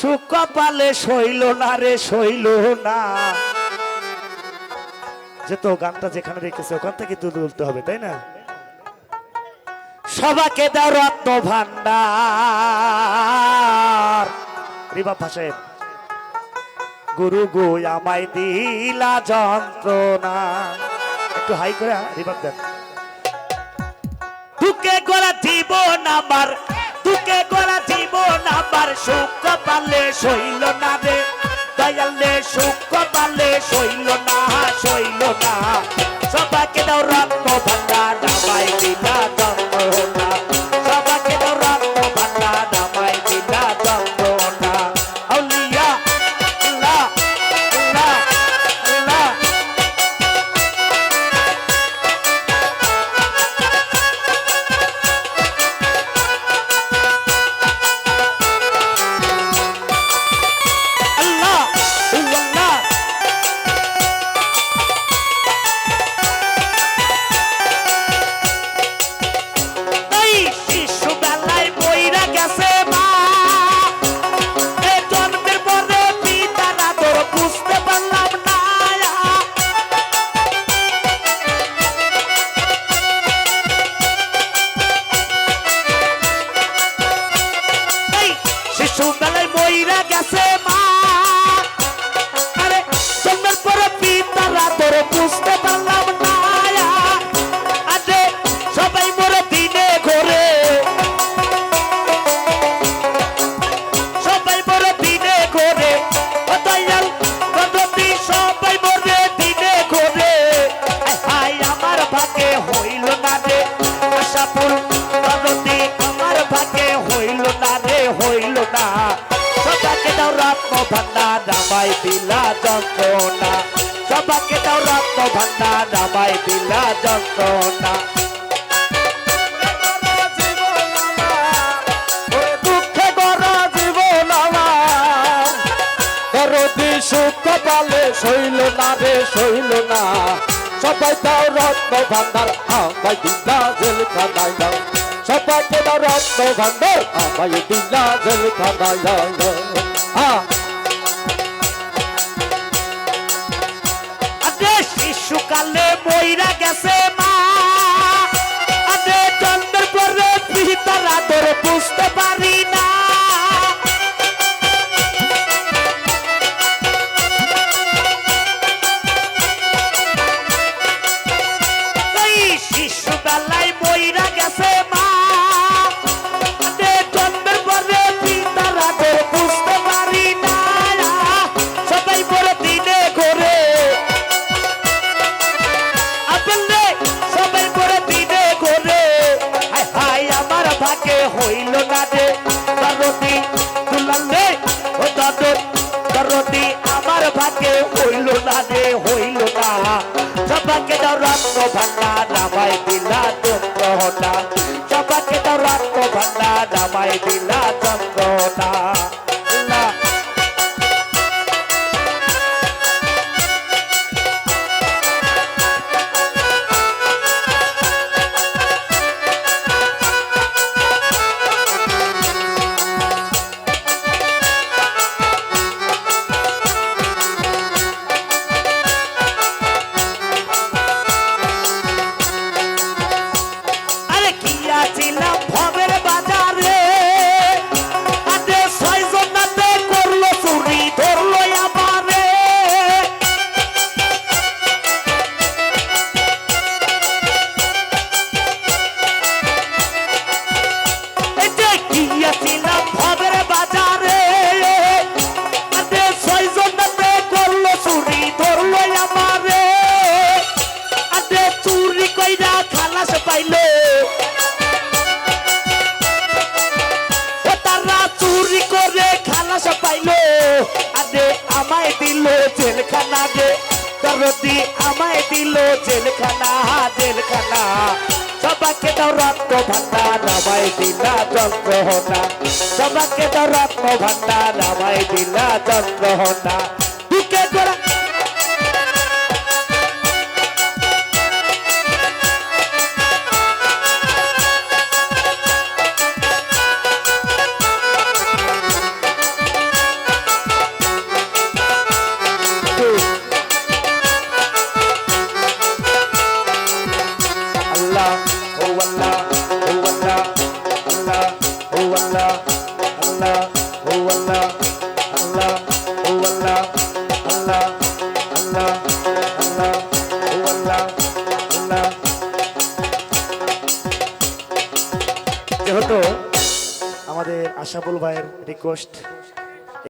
সুখ পালে সইল না রে, সইল না। যে তো গানটা যেখানে রেখেছে, ওখান থেকে তুলে তুলতে হবে, তাই না? সবাকে দাও রত্ন ভান্ডার রিবা ভাষায় গুরু গো, আমায় দিলা যন্ত্রণা। একটু হাই করে রিবাব দেন। তুকে গলা জীবন আমার তুকে গলা জীবন আমার, সুখ পালে সইল না রে। দয়ালে সুখ পালে সইল না সইল না। সবাকে দাও রত্ন আশাপুর গণপতি আমার ভাগে হইল না রে, হইল না। সবাকে দাও রত্ন ভান্ডার নামাই দিলা যন্ত্রণা। সবাকে দাও রত্ন ভান্ডার নামাই দিলা যন্ত্রণা। সুখ পালে সইল না রে, সইল না। সবাই দাও রত্ন ভান্ডার আমায় দিলা জেল খানায় দাও। সবাইকে দাও রত্ন ভান্ডার আমায় দিলা জেল খানায় দাও শিশুকালে বইরা গেছে দুলালে ও দদর দরদি আমার ভাগে হইল না রে হইল না। সবাকে দাও রত্ন Latina. খালাস পাইলো আরে আমায় দিল জেলখানা গে দরদি আমায় দিল জেলখানা জেলখানা। সবাকে দাও রত্ন ভান্ডার আমায় দিলা যন্ত্রণা সবাকে দাও রত্ন ভান্ডার আমায় দিলা যন্ত্রণা বুকে গোড়া আশাফুল ভাইয়ের রিকোয়েস্ট